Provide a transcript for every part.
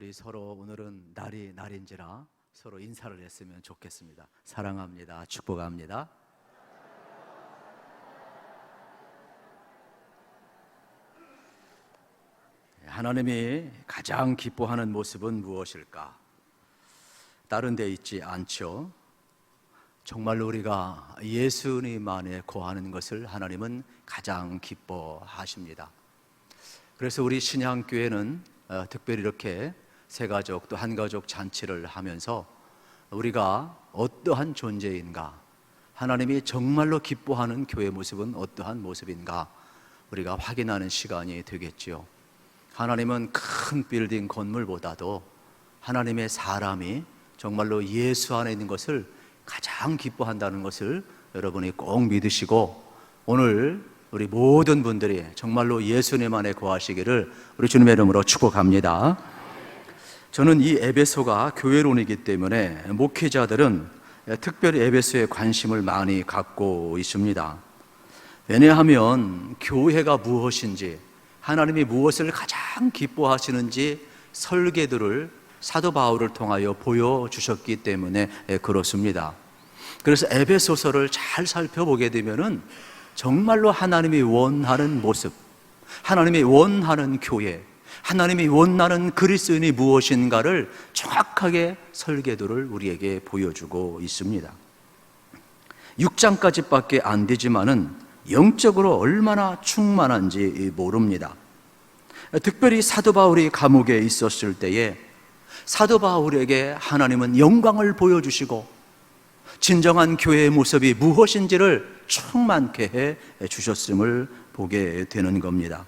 우리 서로 오늘은 날이 날인지라 서로 인사를 했으면 좋겠습니다. 사랑합니다. 축복합니다. 하나님이 가장 기뻐하는 모습은 무엇일까? 다른 데 있지 않죠. 정말로 우리가 예수님 안에 거하는 것을 하나님은 가장 기뻐하십니다. 그래서 우리 신양교회는 어, 특별히 이렇게 세 가족 또 한 가족 잔치를 하면서 우리가 어떠한 존재인가, 하나님이 정말로 기뻐하는 교회 모습은 어떠한 모습인가 우리가 확인하는 시간이 되겠지요. 하나님은 큰 빌딩 건물보다도 하나님의 사람이 정말로 예수 안에 있는 것을 가장 기뻐한다는 것을 여러분이 꼭 믿으시고 오늘 우리 모든 분들이 정말로 예수님 안에 거하시기를 우리 주님의 이름으로 축복합니다. 저는 이 에베소가 교회론이기 때문에 목회자들은 특별히 에베소에 관심을 많이 갖고 있습니다. 왜냐하면 교회가 무엇인지 하나님이 무엇을 가장 기뻐하시는지 설계도를 사도 바울을 통하여 보여주셨기 때문에 그렇습니다. 그래서 에베소서를 잘 살펴보게 되면은 정말로 하나님이 원하는 모습, 하나님이 원하는 교회, 하나님이 원하는 그리스도인이 무엇인가를 정확하게 설계도를 우리에게 보여주고 있습니다. 6장까지밖에 안 되지만은 영적으로 얼마나 충만한지 모릅니다. 특별히 사도 바울이 감옥에 있었을 때에 사도 바울에게 하나님은 영광을 보여주시고 진정한 교회의 모습이 무엇인지를 충만케 해 주셨음을 보게 되는 겁니다.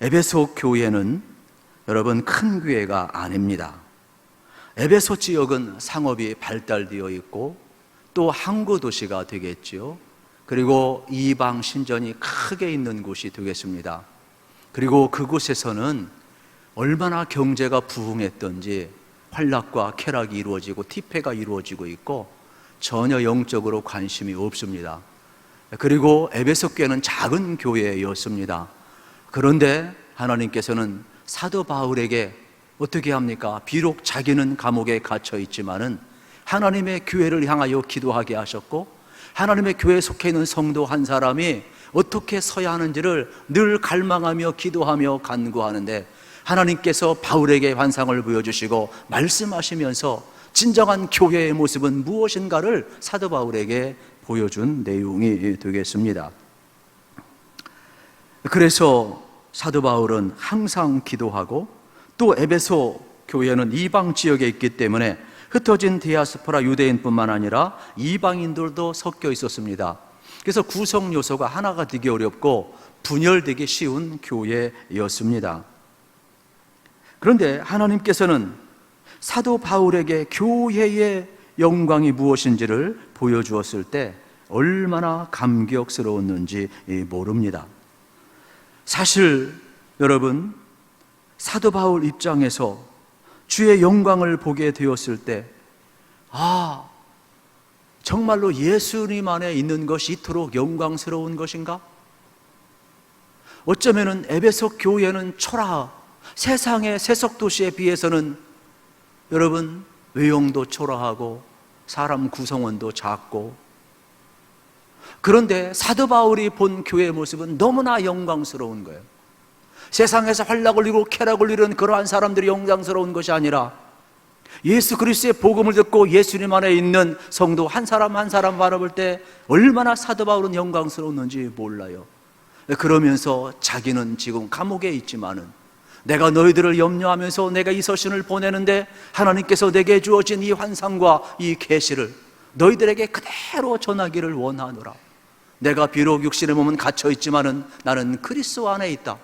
에베소 교회는 여러분 큰 교회가 아닙니다. 에베소 지역은 상업이 발달되어 있고 또 항구 도시가 되겠지요. 그리고 이방 신전이 크게 있는 곳이 되겠습니다. 그리고 그곳에서는 얼마나 경제가 부흥했던지 활락과 쾌락이 이루어지고 티페가 이루어지고 있고 전혀 영적으로 관심이 없습니다. 그리고 에베소 교회는 작은 교회였습니다. 그런데 하나님께서는 사도 바울에게 어떻게 합니까? 비록 자기는 감옥에 갇혀 있지만은 하나님의 교회를 향하여 기도하게 하셨고 하나님의 교회에 속해 있는 성도 한 사람이 어떻게 서야 하는지를 늘 갈망하며 기도하며 간구하는데 하나님께서 바울에게 환상을 보여주시고 말씀하시면서 진정한 교회의 모습은 무엇인가를 사도 바울에게 보여준 내용이 되겠습니다. 그래서 사도 바울은 항상 기도하고 또 에베소 교회는 이방 지역에 있기 때문에 흩어진 디아스포라 유대인뿐만 아니라 이방인들도 섞여 있었습니다. 그래서 구성 요소가 하나가 되기 어렵고 분열되기 쉬운 교회였습니다. 그런데 하나님께서는 사도 바울에게 교회의 영광이 무엇인지를 보여주었을 때 얼마나 감격스러웠는지 모릅니다. 사실 여러분 사도 바울 입장에서 주의 영광을 보게 되었을 때 아, 정말로 예수님 안에 있는 것이 이토록 영광스러운 것인가? 어쩌면은 에베소 교회는 초라하 세상의 세속 도시에 비해서는 여러분 외형도 초라하고 사람 구성원도 작고 그런데 사도 바울이 본 교회의 모습은 너무나 영광스러운 거예요. 세상에서 활락을 이루고 쾌락을 이루는 그러한 사람들이 영광스러운 것이 아니라 예수 그리스도의 복음을 듣고 예수님 안에 있는 성도 한 사람 한 사람 바라볼 때 얼마나 사도 바울은 영광스러웠는지 몰라요. 그러면서 자기는 지금 감옥에 있지만은 내가 너희들을 염려하면서 내가 이 서신을 보내는데 하나님께서 내게 주어진 이 환상과 이 계시를 너희들에게 그대로 전하기를 원하노라. 내가 비록 육신의 몸은 갇혀 있지만은 나는 그리스도 안에 있다.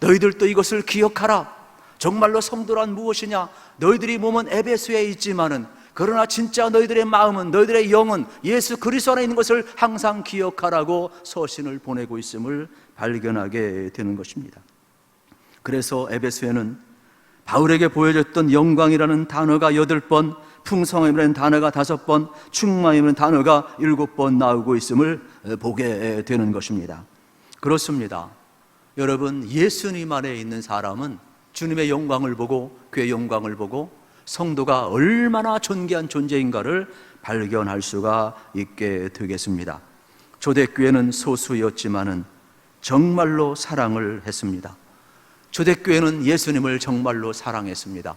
너희들도 이것을 기억하라. 정말로 성도란 무엇이냐? 너희들이 몸은 에베소에 있지만은 그러나 진짜 너희들의 마음은 너희들의 영은 예수 그리스도 안에 있는 것을 항상 기억하라고 서신을 보내고 있음을 발견하게 되는 것입니다. 그래서 에베소에는 바울에게 보여줬던 영광이라는 단어가 여덟 번, 풍성함이라는 단어가 다섯 번, 충만함이라는 단어가 일곱 번 나오고 있음을 보게 되는 것입니다. 그렇습니다. 여러분, 예수님 안에 있는 사람은 주님의 영광을 보고 교회 영광을 보고 성도가 얼마나 존귀한 존재인가를 발견할 수가 있게 되겠습니다. 초대교회는 소수였지만은 정말로 사랑을 했습니다. 초대교회는 예수님을 정말로 사랑했습니다.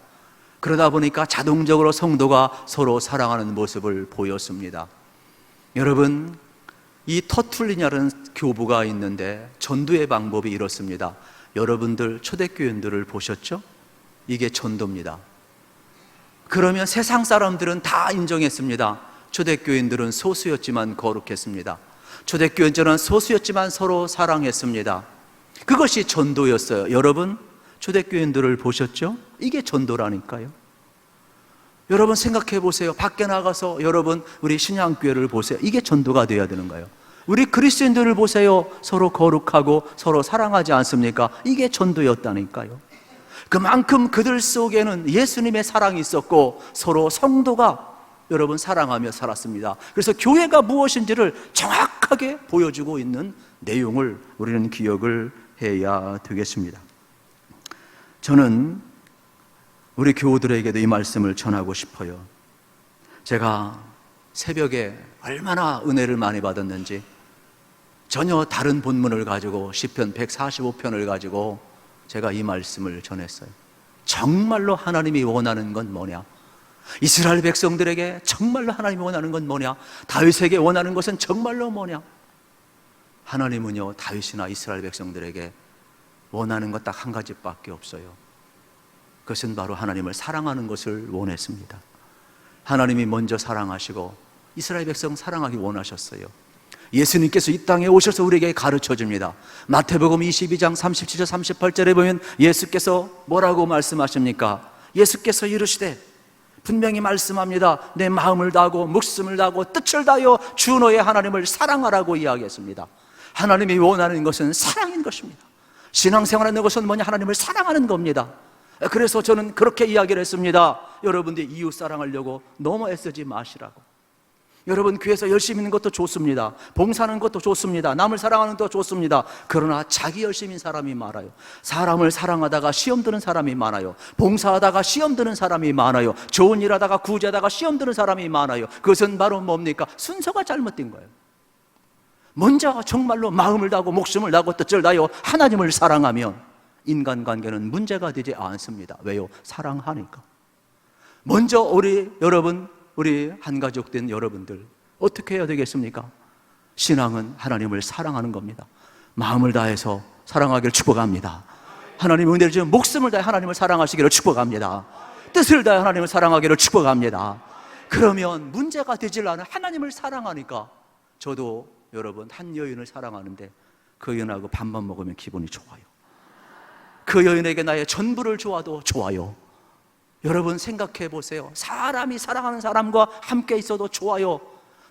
그러다 보니까 자동적으로 성도가 서로 사랑하는 모습을 보였습니다. 여러분, 이 터툴리냐는 교부가 있는데 전도의 방법이 이렇습니다. 여러분들 초대교인들을 보셨죠? 이게 전도입니다. 그러면 세상 사람들은 다 인정했습니다. 초대교인들은 소수였지만 거룩했습니다. 초대교인들은 소수였지만 서로 사랑했습니다. 그것이 전도였어요. 여러분, 초대교인들을 보셨죠? 이게 전도라니까요. 여러분 생각해 보세요. 밖에 나가서 여러분 우리 신양교회를 보세요. 이게 전도가 되어야 되는 거예요. 우리 그리스도인들을 보세요. 서로 거룩하고 서로 사랑하지 않습니까? 이게 전도였다니까요. 그만큼 그들 속에는 예수님의 사랑이 있었고 서로 성도가 여러분 사랑하며 살았습니다. 그래서 교회가 무엇인지를 정확하게 보여주고 있는 내용을 우리는 기억을 해야 되겠습니다. 저는 우리 교우들에게도 이 말씀을 전하고 싶어요. 제가 새벽에 얼마나 은혜를 많이 받았는지 전혀 다른 본문을 가지고 시편 145편을 가지고 제가 이 말씀을 전했어요. 정말로 하나님이 원하는 건 뭐냐? 이스라엘 백성들에게 정말로 하나님이 원하는 건 뭐냐? 다윗에게 원하는 것은 정말로 뭐냐? 하나님은요, 다윗이나 이스라엘 백성들에게 원하는 것 딱 한 가지밖에 없어요. 그것은 바로 하나님을 사랑하는 것을 원했습니다. 하나님이 먼저 사랑하시고 이스라엘 백성 사랑하기 원하셨어요. 예수님께서 이 땅에 오셔서 우리에게 가르쳐 줍니다. 마태복음 22장 37절 38절에 보면 예수께서 뭐라고 말씀하십니까? 예수께서 이르시되 분명히 말씀합니다. 내 마음을 다하고 목숨을 다하고 뜻을 다하여 주 너의 하나님을 사랑하라고 이야기했습니다. 하나님이 원하는 것은 사랑인 것입니다. 신앙생활하는 것은 뭐냐? 하나님을 사랑하는 겁니다. 그래서 저는 그렇게 이야기를 했습니다. 여러분들이 이웃 사랑하려고 너무 애쓰지 마시라고. 여러분 교회에서 열심히 있는 것도 좋습니다. 봉사하는 것도 좋습니다. 남을 사랑하는 것도 좋습니다. 그러나 자기 열심인 사람이 많아요. 사람을 사랑하다가 시험 드는 사람이 많아요. 봉사하다가 시험 드는 사람이 많아요. 좋은 일 하다가 구제하다가 시험 드는 사람이 많아요. 그것은 바로 뭡니까? 순서가 잘못된 거예요. 먼저 정말로 마음을 다하고 목숨을 다하고 뜻을 다하여 하나님을 사랑하면 인간관계는 문제가 되지 않습니다. 왜요? 사랑하니까. 먼저 우리 여러분, 우리 한 가족 된 여러분들 어떻게 해야 되겠습니까? 신앙은 하나님을 사랑하는 겁니다. 마음을 다해서 사랑하기를 축복합니다. 하나님 은혜를 주면 목숨을 다해 하나님을 사랑하시기를 축복합니다. 뜻을 다해 하나님을 사랑하기를 축복합니다. 그러면 문제가 되질 않아 하나님을 사랑하니까 저도 여러분 한 여인을 사랑하는데 그 여인하고 밥만 먹으면 기분이 좋아요. 그 여인에게 나의 전부를 줘도 좋아요. 여러분 생각해 보세요. 사람이 사랑하는 사람과 함께 있어도 좋아요.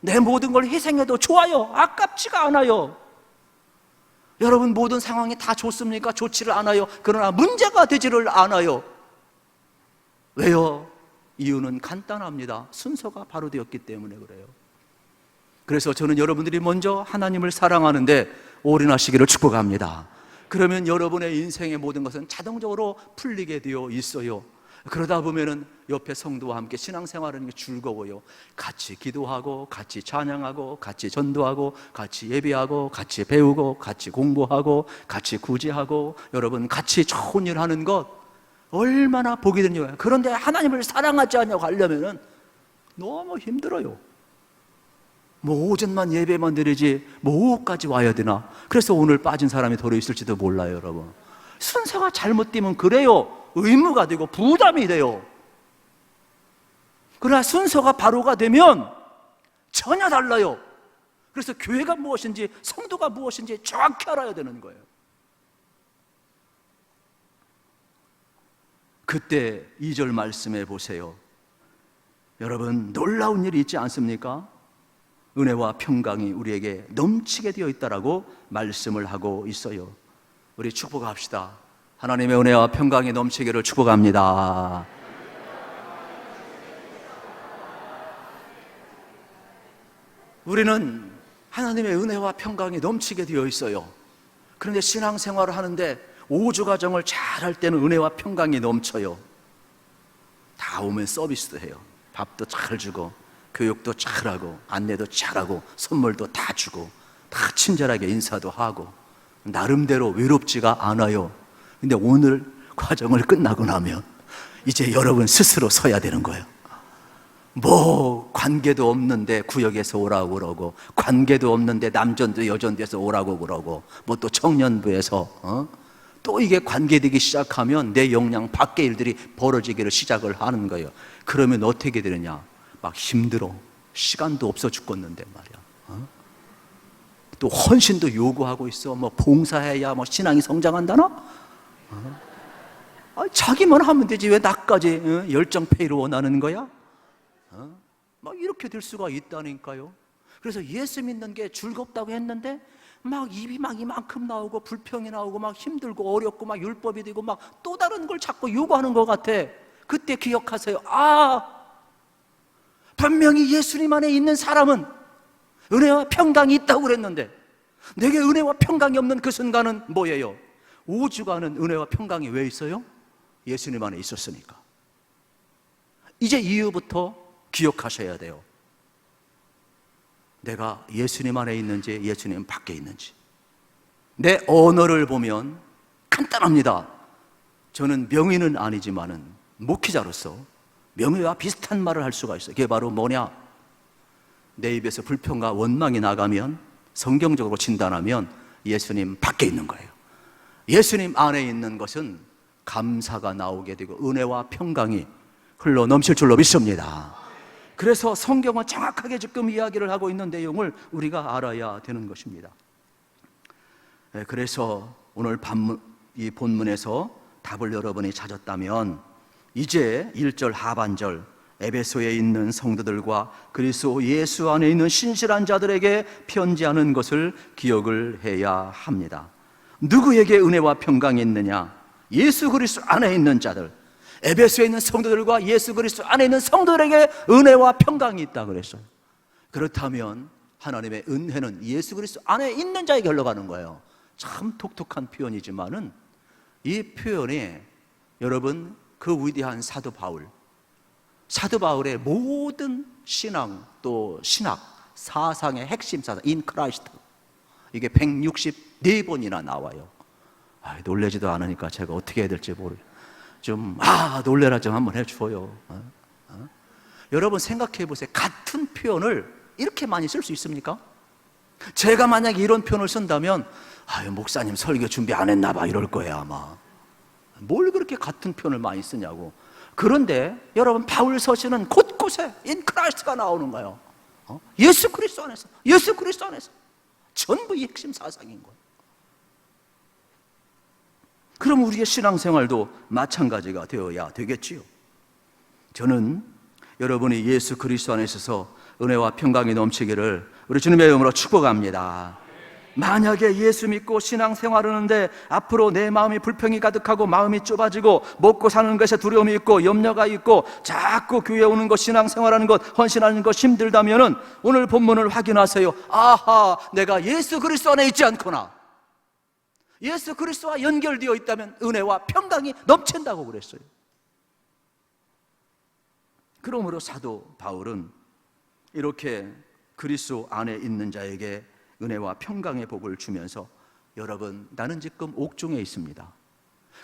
내 모든 걸 희생해도 좋아요. 아깝지가 않아요. 여러분 모든 상황이 다 좋습니까? 좋지를 않아요. 그러나 문제가 되지를 않아요. 왜요? 이유는 간단합니다. 순서가 바로 되었기 때문에 그래요. 그래서 저는 여러분들이 먼저 하나님을 사랑하는데 올인하시기를 축복합니다. 그러면 여러분의 인생의 모든 것은 자동적으로 풀리게 되어 있어요. 그러다 보면은 옆에 성도와 함께 신앙생활하는 게 즐거워요. 같이 기도하고, 같이 찬양하고, 같이 전도하고, 같이 예배하고, 같이 배우고, 같이 공부하고, 같이 구제하고, 여러분 같이 좋은 일 하는 것 얼마나 복이 되는. 그런데 하나님을 사랑하지 않냐고 하려면은 너무 힘들어요. 뭐 오전만 예배만 드리지 뭐 오후까지 와야 되나? 그래서 오늘 빠진 사람이 더러 있을지도 몰라요, 여러분. 순서가 잘못되면 그래요. 의무가 되고 부담이 돼요. 그러나 순서가 바로가 되면 전혀 달라요. 그래서 교회가 무엇인지 성도가 무엇인지 정확히 알아야 되는 거예요. 그때 2절 말씀해 보세요. 여러분 놀라운 일이 있지 않습니까? 은혜와 평강이 우리에게 넘치게 되어 있다라고 말씀을 하고 있어요. 우리 축복합시다. 하나님의 은혜와 평강이 넘치기를 축복합니다. 우리는 하나님의 은혜와 평강이 넘치게 되어 있어요. 그런데 신앙생활을 하는데 오주 가정을 잘 할 때는 은혜와 평강이 넘쳐요. 다 오면 서비스도 해요. 밥도 잘 주고, 교육도 잘하고, 안내도 잘하고, 선물도 다 주고, 다 친절하게 인사도 하고, 나름대로 외롭지가 않아요. 근데 오늘 과정을 끝나고 나면 이제 여러분 스스로 서야 되는 거예요. 뭐 관계도 없는데 구역에서 오라고 그러고 관계도 없는데 남전도 여전돼서 오라고 그러고 뭐 또 청년부에서 어? 또 이게 관계되기 시작하면 내 역량 밖의 일들이 벌어지기를 시작을 하는 거예요. 그러면 어떻게 되느냐? 막 힘들어. 시간도 없어 죽겠는데 말이야. 어? 또 헌신도 요구하고 있어. 뭐 봉사해야 뭐 신앙이 성장한다나? 어? 아, 자기만 하면 되지 왜 나까지 어? 열정 페이를 원하는 거야? 막 이렇게 될 수가 있다니까요. 그래서 예수 믿는 게 즐겁다고 했는데 막 입이 막 이만큼 나오고 불평이 나오고 막 힘들고 어렵고 막 율법이 되고 막 또 다른 걸 자꾸 요구하는 것 같아. 그때 기억하세요. 아, 분명히 예수님 안에 있는 사람은 은혜와 평강이 있다고 그랬는데 내게 은혜와 평강이 없는 그 순간은 뭐예요? 5주간은 은혜와 평강이 왜 있어요? 예수님 안에 있었으니까. 이제 이후부터 기억하셔야 돼요. 내가 예수님 안에 있는지 예수님 밖에 있는지. 내 언어를 보면 간단합니다. 저는 명의는 아니지만은 목회자로서 명예와 비슷한 말을 할 수가 있어요. 그게 바로 뭐냐? 내 입에서 불평과 원망이 나가면 성경적으로 진단하면 예수님 밖에 있는 거예요. 예수님 안에 있는 것은 감사가 나오게 되고 은혜와 평강이 흘러 넘칠 줄로 믿습니다. 그래서 성경은 정확하게 지금 이야기를 하고 있는 내용을 우리가 알아야 되는 것입니다. 네, 그래서 오늘 이 본문에서 답을 여러분이 찾았다면 이제 1절 하반절 에베소에 있는 성도들과 그리스도 예수 안에 있는 신실한 자들에게 편지하는 것을 기억을 해야 합니다. 누구에게 은혜와 평강이 있느냐? 예수 그리스도 안에 있는 자들. 에베소에 있는 성도들과 예수 그리스도 안에 있는 성도들에게 은혜와 평강이 있다 그랬어요. 그렇다면 하나님의 은혜는 예수 그리스도 안에 있는 자에게 흘러가는 거예요. 참 독특한 표현이지만은 이 표현이 여러분 그 위대한 사도 바울 사도 바울의 모든 신앙 또 신학 사상의 핵심 사상 인 크라이스트 이게 164번이나 나와요. 아, 놀래지도 않으니까 제가 어떻게 해야 될지 모르. 좀아 놀래라 좀 한번 해줘요. 어? 어? 여러분 생각해 보세요. 같은 표현을 이렇게 많이 쓸 수 있습니까? 제가 만약 이런 표현을 쓴다면 아유 목사님 설교 준비 안 했나 봐 이럴 거예요 아마. 뭘 그렇게 같은 표현을 많이 쓰냐고. 그런데 여러분 바울 서신은 곳곳에 인 크라이스트가 나오는 거예요. 어? 예수 그리스도 안에서 예수 그리스도 안에서 전부 이 핵심 사상인 거예요. 그럼 우리의 신앙생활도 마찬가지가 되어야 되겠지요. 저는 여러분이 예수 그리스도 안에 있어서 은혜와 평강이 넘치기를 우리 주님의 이름으로 축복합니다. 만약에 예수 믿고 신앙 생활을 하는데 앞으로 내 마음이 불평이 가득하고 마음이 좁아지고 먹고 사는 것에 두려움이 있고 염려가 있고 자꾸 교회 오는 것 신앙 생활하는 것 헌신하는 것 힘들다면은 오늘 본문을 확인하세요. 아하, 내가 예수 그리스도 안에 있지 않구나. 예수 그리스도와 연결되어 있다면 은혜와 평강이 넘친다고 그랬어요. 그러므로 사도 바울은 이렇게 그리스도 안에 있는 자에게 은혜와 평강의 복을 주면서 여러분 나는 지금 옥중에 있습니다.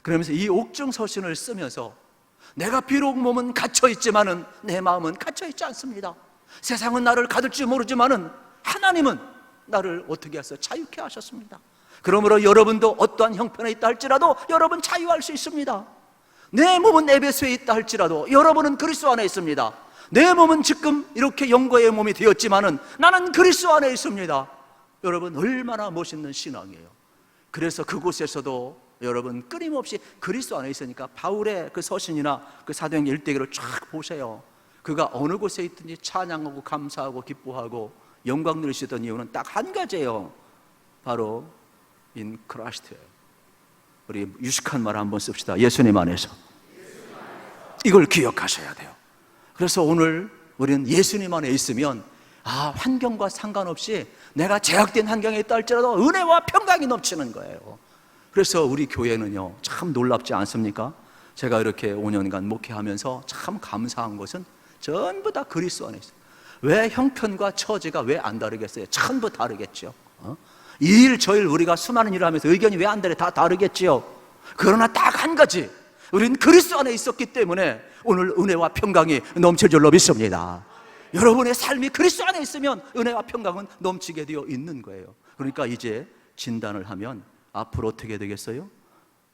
그러면서 이 옥중 서신을 쓰면서 내가 비록 몸은 갇혀 있지만은 내 마음은 갇혀 있지 않습니다. 세상은 나를 가둘지 모르지만은 하나님은 나를 어떻게 하셔 자유케 하셨습니다. 그러므로 여러분도 어떠한 형편에 있다 할지라도 여러분 자유할 수 있습니다. 내 몸은 에베소에 있다 할지라도 여러분은 그리스도 안에 있습니다. 내 몸은 지금 이렇게 영광의 몸이 되었지만은 나는 그리스도 안에 있습니다. 여러분 얼마나 멋있는 신앙이에요. 그래서 그곳에서도 여러분 끊임없이 그리스도 안에 있으니까 바울의 그 서신이나 그 사도행 일대기를 쫙 보세요. 그가 어느 곳에 있든지 찬양하고 감사하고 기뻐하고 영광 누리시던 이유는 딱 한 가지예요. 바로 인 크라이스트예요. 우리 유식한 말 한번 씁시다. 예수님 안에서. 이걸 기억하셔야 돼요. 그래서 오늘 우리는 예수님 안에 있으면 아, 환경과 상관없이 내가 제약된 환경에 있다 할지라도 은혜와 평강이 넘치는 거예요. 그래서 우리 교회는요, 참 놀랍지 않습니까? 제가 이렇게 5년간 목회하면서 참 감사한 것은 전부 다 그리스도 안에 있어요. 왜 형편과 처지가 왜 안 다르겠어요? 전부 다르겠죠. 어? 이 일, 저 일, 우리가 수많은 일을 하면서 의견이 왜 안 다르? 다 다르겠지요. 그러나 딱 한 가지. 우리는 그리스도 안에 있었기 때문에 오늘 은혜와 평강이 넘칠 줄로 믿습니다. 여러분의 삶이 그리스도 안에 있으면 은혜와 평강은 넘치게 되어 있는 거예요. 그러니까 이제 진단을 하면 앞으로 어떻게 되겠어요?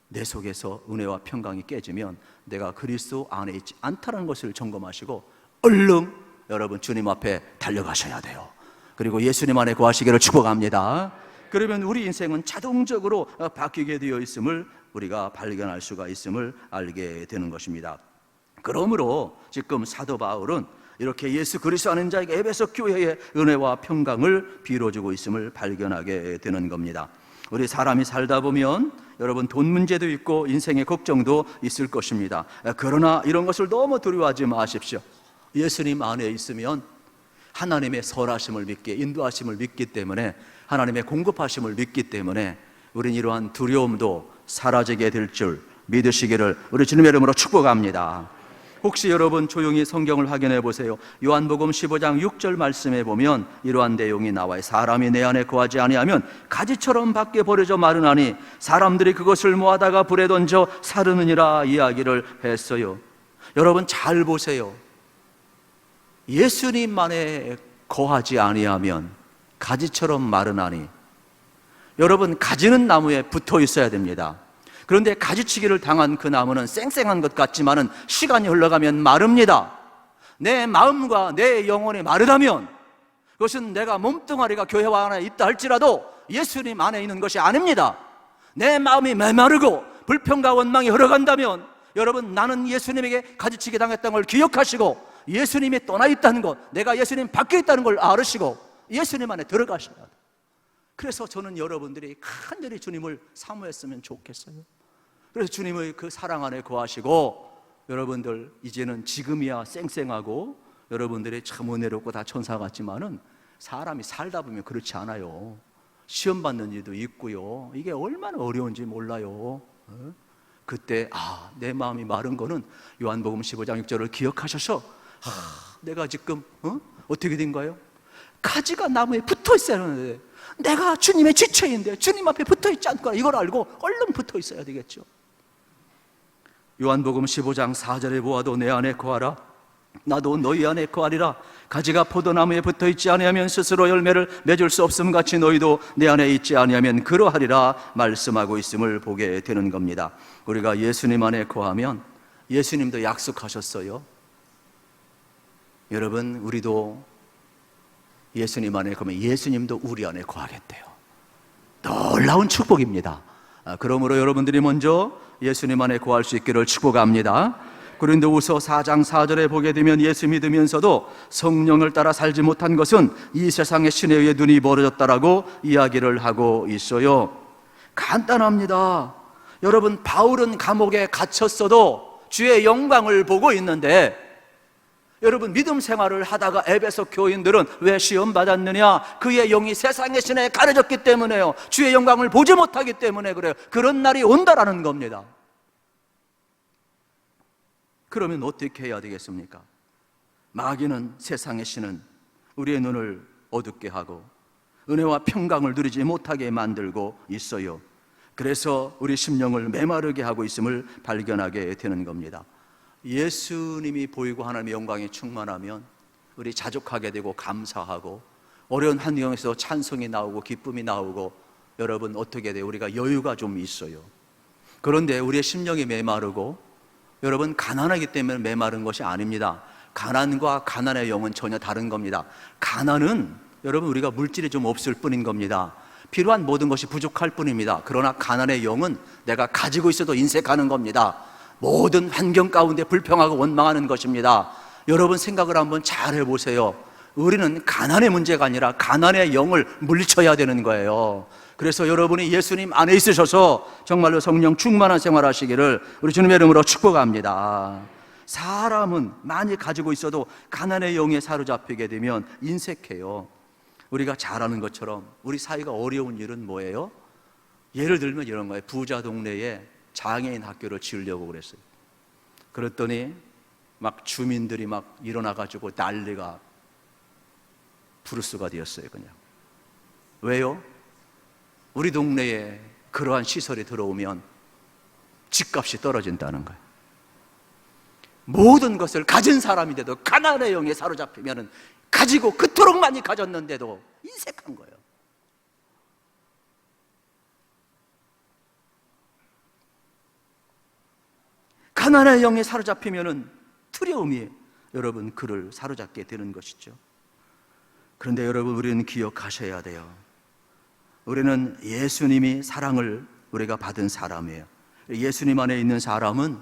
내 속에서 은혜와 평강이 깨지면 내가 그리스도 안에 있지 않다는 것을 점검하시고 얼른 여러분 주님 앞에 달려가셔야 돼요. 그리고 예수님 안에 거하시기를 축복합니다. 그러면 우리 인생은 자동적으로 어, 바뀌게 되어 있음을 우리가 발견할 수가 있음을 알게 되는 것입니다. 그러므로 지금 사도 바울은 이렇게 예수 그리스도 아는 자에게 에베소 교회의 은혜와 평강을 빌어주고 있음을 발견하게 되는 겁니다. 우리 사람이 살다 보면 여러분 돈 문제도 있고 인생의 걱정도 있을 것입니다. 그러나 이런 것을 너무 두려워하지 마십시오. 예수님 안에 있으면 하나님의 설하심을 믿기, 인도하심을 믿기 때문에 하나님의 공급하심을 믿기 때문에 우리는 이러한 두려움도 사라지게 될 줄 믿으시기를 우리 주님의 이름으로 축복합니다. 혹시 여러분 조용히 성경을 확인해 보세요. 요한복음 15장 6절 말씀에 보면 이러한 내용이 나와요. 사람이 내 안에 거하지 아니하면 가지처럼 밖에 버려져 마르나니 사람들이 그것을 모아다가 불에 던져 사르느니라 이야기를 했어요. 여러분 잘 보세요. 예수님만에 거하지 아니하면 가지처럼 마르나니 여러분 가지는 나무에 붙어 있어야 됩니다. 그런데 가지치기를 당한 그 나무는 쌩쌩한 것 같지만은 시간이 흘러가면 마릅니다. 내 마음과 내 영혼이 마르다면 그것은 내가 몸뚱아리가 교회 안에 있다 할지라도 예수님 안에 있는 것이 아닙니다. 내 마음이 메마르고 불평과 원망이 흘러간다면 여러분 나는 예수님에게 가지치기 당했다는 걸 기억하시고 예수님이 떠나 있다는 것, 내가 예수님 밖에 있다는 걸 알으시고 예수님 안에 들어가셔야 돼요. 그래서 저는 여러분들이 간절히 주님을 사모했으면 좋겠어요. 그래서 주님의 그 사랑 안에 거하시고 여러분들 이제는 지금이야 쌩쌩하고 여러분들이 참 은혜롭고 다 천사 같지만은 사람이 살다 보면 그렇지 않아요. 시험 받는 일도 있고요. 이게 얼마나 어려운지 몰라요. 어? 그때 아, 내 마음이 마른 거는 요한복음 15장 6절을 기억하셔서 아, 내가 지금 어? 어떻게 된 거예요? 가지가 나무에 붙어 있어야 하는데 내가 주님의 지체인데 주님 앞에 붙어 있지 않거나 이걸 알고 얼른 붙어 있어야 되겠죠. 요한복음 15장 4절에 보아도 내 안에 거하라 나도 너희 안에 거하리라 가지가 포도나무에 붙어 있지 아니하면 스스로 열매를 맺을 수 없음 같이 너희도 내 안에 있지 아니하면 그러하리라 말씀하고 있음을 보게 되는 겁니다. 우리가 예수님 안에 거하면 예수님도 약속하셨어요. 여러분 우리도 예수님 안에 거면 예수님도 우리 안에 거하겠대요. 놀라운 축복입니다. 아, 그러므로 여러분들이 먼저 예수님 안에 거할 수 있기를 축복합니다. 고린도후서 4장 4절에 보게 되면 예수 믿으면서도 성령을 따라 살지 못한 것은 이 세상의 신에 의해 눈이 멀어졌다라고 이야기를 하고 있어요. 간단합니다. 여러분 바울은 감옥에 갇혔어도 주의 영광을 보고 있는데 여러분 믿음 생활을 하다가 에베소 교인들은 왜 시험 받았느냐? 그의 영이 세상의 신에 가려졌기 때문에요. 주의 영광을 보지 못하기 때문에 그래요. 그런 날이 온다라는 겁니다. 그러면 어떻게 해야 되겠습니까? 마귀는 세상의 신은 우리의 눈을 어둡게 하고 은혜와 평강을 누리지 못하게 만들고 있어요. 그래서 우리 심령을 메마르게 하고 있음을 발견하게 되는 겁니다. 예수님이 보이고 하나님의 영광이 충만하면 우리 자족하게 되고 감사하고 어려운 환경에서 찬송이 나오고 기쁨이 나오고 여러분 어떻게 돼요? 우리가 여유가 좀 있어요. 그런데 우리의 심령이 메마르고 여러분 가난하기 때문에 메마른 것이 아닙니다. 가난과 가난의 영은 전혀 다른 겁니다. 가난은 여러분 우리가 물질이 좀 없을 뿐인 겁니다. 필요한 모든 것이 부족할 뿐입니다. 그러나 가난의 영은 내가 가지고 있어도 인색하는 겁니다. 모든 환경 가운데 불평하고 원망하는 것입니다. 여러분 생각을 한번 잘 해보세요. 우리는 가난의 문제가 아니라 가난의 영을 물리쳐야 되는 거예요. 그래서 여러분이 예수님 안에 있으셔서 정말로 성령 충만한 생활 하시기를 우리 주님의 이름으로 축복합니다. 사람은 많이 가지고 있어도 가난의 영에 사로잡히게 되면 인색해요. 우리가 잘 아는 것처럼 우리 사이가 어려운 일은 뭐예요? 예를 들면 이런 거예요. 부자 동네에 장애인 학교를 지으려고 그랬어요. 그랬더니 막 주민들이 막 일어나가지고 난리가 부르스가 되었어요, 그냥. 왜요? 우리 동네에 그러한 시설이 들어오면 집값이 떨어진다는 거예요. 모든 것을 가진 사람인데도 가난의 영에 사로잡히면 가지고 그토록 많이 가졌는데도 인색한 거예요. 가난의 영에 사로잡히면은 두려움이 여러분 그를 사로잡게 되는 것이죠. 그런데 여러분 우리는 기억하셔야 돼요. 우리는 예수님이 사랑을 우리가 받은 사람이에요. 예수님 안에 있는 사람은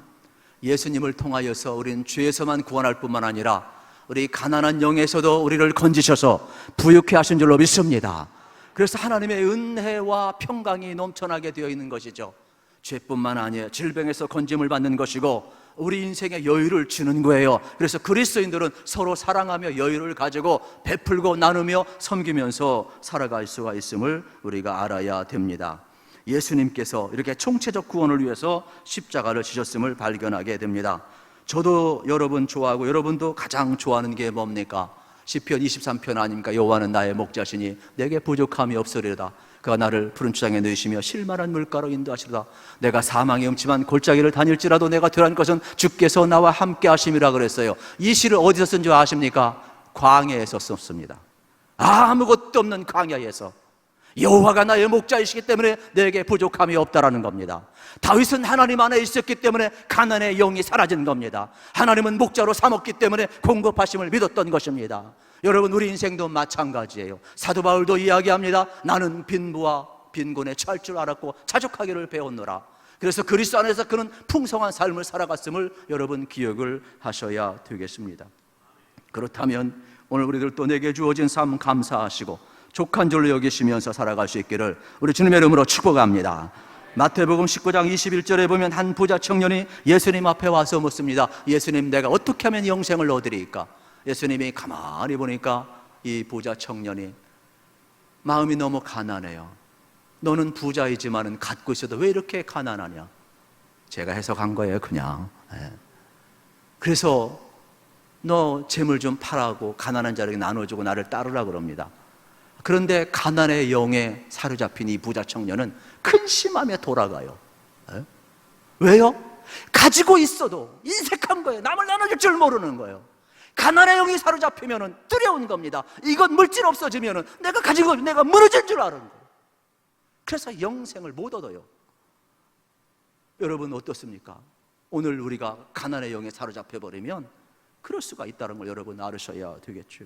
예수님을 통하여서 우리는 죄에서만 구원할 뿐만 아니라 우리 가난한 영에서도 우리를 건지셔서 부유케 하신 줄로 믿습니다. 그래서 하나님의 은혜와 평강이 넘쳐나게 되어 있는 것이죠. 죄뿐만 아니에요. 질병에서 건짐을 받는 것이고 우리 인생에 여유를 주는 거예요. 그래서 그리스도인들은 서로 사랑하며 여유를 가지고 베풀고 나누며 섬기면서 살아갈 수가 있음을 우리가 알아야 됩니다. 예수님께서 이렇게 총체적 구원을 위해서 십자가를 지셨음을 발견하게 됩니다. 저도 여러분 좋아하고 여러분도 가장 좋아하는 게 뭡니까? 시편 23편 아닙니까? 여호와는 나의 목자시니 내게 부족함이 없으리로다. 그가 나를 푸른 추장에 넣으시며 실만한 물가로 인도하시리다. 내가 사망의 음침한 골짜기를 다닐지라도 내가 들한 것은 주께서 나와 함께 하심이라 그랬어요. 이 시를 어디서 쓴 줄 아십니까? 광야에서 썼습니다. 아무것도 없는 광야에서 여호와가 나의 목자이시기 때문에 내게 부족함이 없다라는 겁니다. 다윗은 하나님 안에 있었기 때문에 가난의 영이 사라진 겁니다. 하나님은 목자로 삼았기 때문에 공급하심을 믿었던 것입니다. 여러분 우리 인생도 마찬가지예요. 사도 바울도 이야기합니다. 나는 빈부와 빈곤에 처할 줄 알았고 자족하기를 배웠노라. 그래서 그리스도 안에서 그는 풍성한 삶을 살아갔음을 여러분 기억을 하셔야 되겠습니다. 그렇다면 오늘 우리들 또 내게 주어진 삶 감사하시고 족한 줄로 여기시면서 살아갈 수 있기를 우리 주님의 이름으로 축복합니다. 마태복음 19장 21절에 보면 한 부자 청년이 예수님 앞에 와서 묻습니다. 예수님 내가 어떻게 하면 영생을 얻으리까? 예수님이 가만히 보니까 이 부자 청년이 마음이 너무 가난해요. 너는 부자이지만은 갖고 있어도 왜 이렇게 가난하냐? 제가 해석한 거예요, 그냥. 예. 그래서 너 재물 좀 팔아고 가난한 자에게 나눠주고 나를 따르라 그럽니다. 그런데 가난의 영에 사로잡힌 이 부자 청년은 근심하며 돌아가요. 에? 왜요? 가지고 있어도 인색한 거예요. 남을 나눠줄 줄 모르는 거예요. 가난의 영이 사로잡히면 두려운 겁니다. 이건 물질 없어지면 내가 가지고 내가 무너질 줄 아는 거예요. 그래서 영생을 못 얻어요. 여러분 어떻습니까? 오늘 우리가 가난의 영에 사로잡혀 버리면 그럴 수가 있다는 걸 여러분 알으셔야 되겠죠.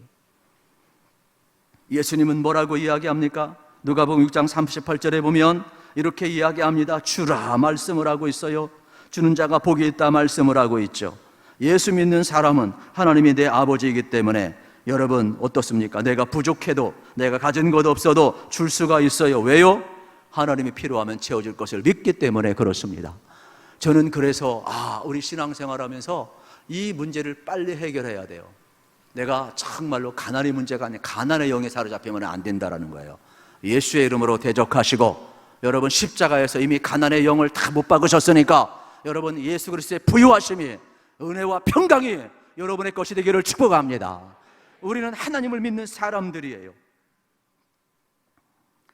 예수님은 뭐라고 이야기합니까? 누가복음 6장 38절에 보면 이렇게 이야기합니다. 주라 말씀을 하고 있어요. 주는 자가 복이 있다 말씀을 하고 있죠. 예수 믿는 사람은 하나님이 내 아버지이기 때문에 여러분 어떻습니까? 내가 부족해도 내가 가진 것 없어도 줄 수가 있어요. 왜요? 하나님이 필요하면 채워줄 것을 믿기 때문에 그렇습니다. 저는 그래서 아, 우리 신앙생활 하면서 이 문제를 빨리 해결해야 돼요. 내가 정말로 가난의 문제가 아니라 가난의 영에 사로잡히면 안 된다라는 거예요. 예수의 이름으로 대적하시고 여러분 십자가에서 이미 가난의 영을 다 못 박으셨으니까 여러분 예수 그리스도의 부유하심이 은혜와 평강이 여러분의 것이 되기를 축복합니다. 우리는 하나님을 믿는 사람들이에요.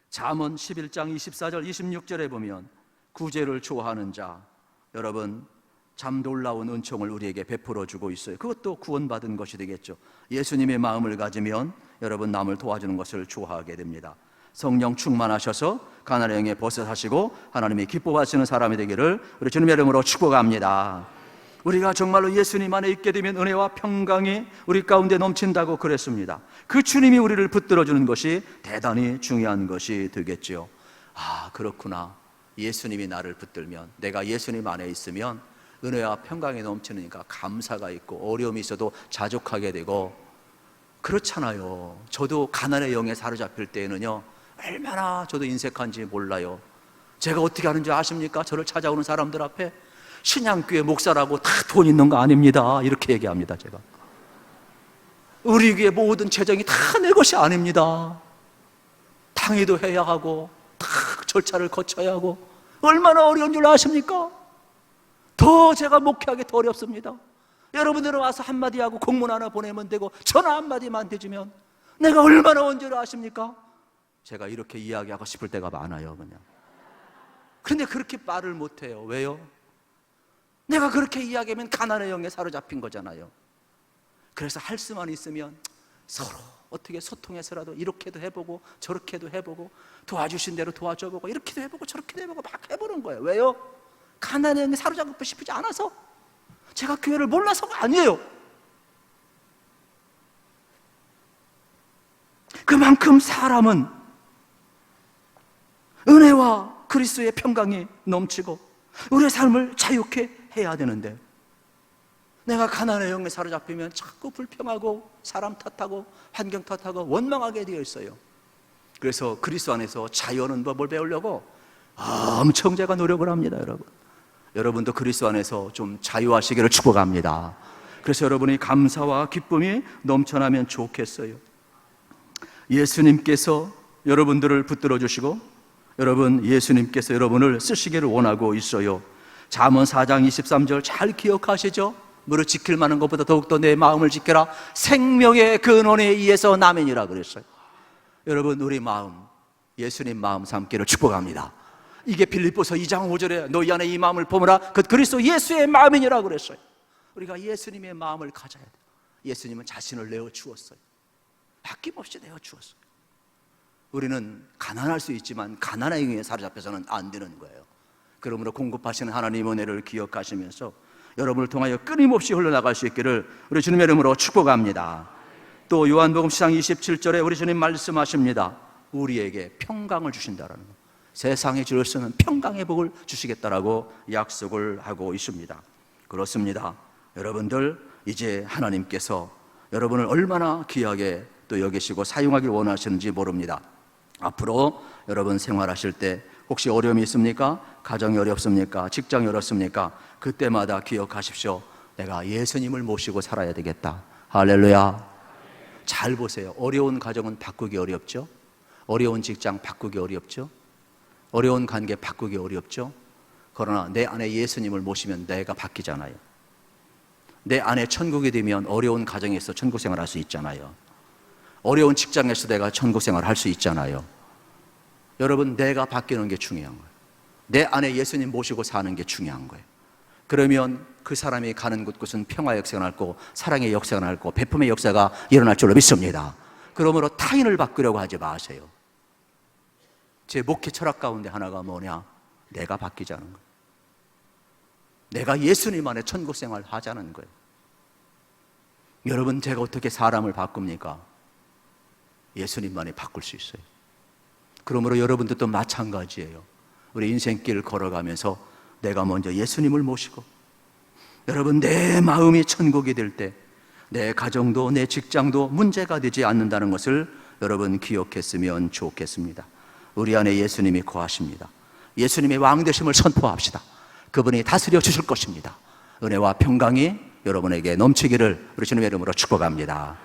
잠언 11장 24절 26절에 보면 구제를 좋아하는 자 여러분 참 놀라운 은총을 우리에게 베풀어 주고 있어요. 그것도 구원받은 것이 되겠죠. 예수님의 마음을 가지면 여러분 남을 도와주는 것을 좋아하게 됩니다. 성령 충만하셔서 가난의 영에 벗어사시고 하나님이 기뻐하시는 사람이 되기를 우리 주님의 이름으로 축복합니다. 우리가 정말로 예수님 안에 있게 되면 은혜와 평강이 우리 가운데 넘친다고 그랬습니다. 그 주님이 우리를 붙들어 주는 것이 대단히 중요한 것이 되겠지요. 아, 그렇구나. 예수님이 나를 붙들면 내가 예수님 안에 있으면 은혜와 평강이 넘치니까 감사가 있고 어려움이 있어도 자족하게 되고 그렇잖아요. 저도 가난의 영에 사로잡힐 때에는요. 얼마나 저도 인색한지 몰라요. 제가 어떻게 하는지 아십니까? 저를 찾아오는 사람들 앞에 신양교회 목사라고 다 돈 있는 거 아닙니다. 이렇게 얘기합니다, 제가. 우리 교회 모든 재정이 다 내 것이 아닙니다. 당의도 해야 하고 다 절차를 거쳐야 하고 얼마나 어려운 줄 아십니까? 더 제가 목회하기 더 어렵습니다. 여러분들은 와서 한마디 하고 공문 하나 보내면 되고 전화 한마디만 대주면 내가 얼마나 온 줄 아십니까? 제가 이렇게 이야기하고 싶을 때가 많아요, 그냥. 그런데 그렇게 말을 못해요. 왜요? 내가 그렇게 이야기하면 가난의 영에 사로잡힌 거잖아요. 그래서 할 수만 있으면 서로 어떻게 소통해서라도 이렇게도 해보고 저렇게도 해보고 도와주신 대로 도와줘보고 이렇게도 해보고 저렇게도 해보고 막 해보는 거예요. 왜요? 가난의 영에 사로잡고 싶지 않아서 제가 교회를 몰라서가 아니에요. 그만큼 사람은 은혜와 그리스도의 평강이 넘치고 우리의 삶을 자유케 해야 되는데 내가 가난의 영에 사로잡히면 자꾸 불평하고 사람 탓하고 환경 탓하고 원망하게 되어 있어요. 그래서 그리스도 안에서 자유하는 법을 배우려고 엄청 제가 노력을 합니다, 여러분. 여러분도 그리스도 안에서 좀 자유하시기를 축복합니다. 그래서 여러분이 감사와 기쁨이 넘쳐나면 좋겠어요. 예수님께서 여러분들을 붙들어 주시고 여러분 예수님께서 여러분을 쓰시기를 원하고 있어요. 잠언 4장 23절 잘 기억하시죠? 무릇 지킬 만한 것보다 더욱더 내 마음을 지켜라. 생명의 근원에 의해서 나면이라 그랬어요. 여러분 우리 마음 예수님 마음 삼기를 축복합니다. 이게 빌립보서 2장 5절에 너희 안에 이 마음을 품으라. 그 그리스도 예수의 마음이니라 그랬어요. 우리가 예수님의 마음을 가져야 돼요. 예수님은 자신을 내어 주었어요. 아낌없이 내어 주었어요. 우리는 가난할 수 있지만 가난의 영에 사로잡혀서는 안 되는 거예요. 그러므로 공급하시는 하나님 은혜를 기억하시면서 여러분을 통하여 끊임없이 흘러나갈 수 있기를 우리 주님의 이름으로 축복합니다. 또 요한복음 10장 27절에 우리 주님 말씀하십니다. 우리에게 평강을 주신다라는 거. 세상에 주를 쓰는 평강의 복을 주시겠다라고 약속을 하고 있습니다. 그렇습니다. 여러분들 이제 하나님께서 여러분을 얼마나 귀하게 또 여기시고 사용하길 원하시는지 모릅니다. 앞으로 여러분 생활하실 때 혹시 어려움이 있습니까? 가정이 어렵습니까? 직장이 어렵습니까? 그때마다 기억하십시오. 내가 예수님을 모시고 살아야 되겠다. 할렐루야. 잘 보세요. 어려운 가정은 바꾸기 어렵죠? 어려운 직장 바꾸기 어렵죠? 어려운 관계 바꾸기 어렵죠? 그러나 내 안에 예수님을 모시면 내가 바뀌잖아요. 내 안에 천국이 되면 어려운 가정에서 천국 생활 할 수 있잖아요. 어려운 직장에서 내가 천국 생활 할 수 있잖아요. 여러분, 내가 바뀌는 게 중요한 거예요. 내 안에 예수님 모시고 사는 게 중요한 거예요. 그러면 그 사람이 가는 곳곳은 평화의 역사가 날고 사랑의 역사가 날고 베품의 역사가 일어날 줄로 믿습니다. 그러므로 타인을 바꾸려고 하지 마세요. 제 목회 철학 가운데 하나가 뭐냐? 내가 바뀌자는 거예요. 내가 예수님 안에 천국 생활 하자는 거예요. 여러분, 제가 어떻게 사람을 바꿉니까? 예수님만이 바꿀 수 있어요. 그러므로 여러분들도 마찬가지예요. 우리 인생길을 걸어가면서 내가 먼저 예수님을 모시고 여러분 내 마음이 천국이 될 때 내 가정도 내 직장도 문제가 되지 않는다는 것을 여러분 기억했으면 좋겠습니다. 우리 안에 예수님이 거하십니다. 예수님의 왕 되심을 선포합시다. 그분이 다스려 주실 것입니다. 은혜와 평강이 여러분에게 넘치기를 우리 주님의 이름으로 축복합니다.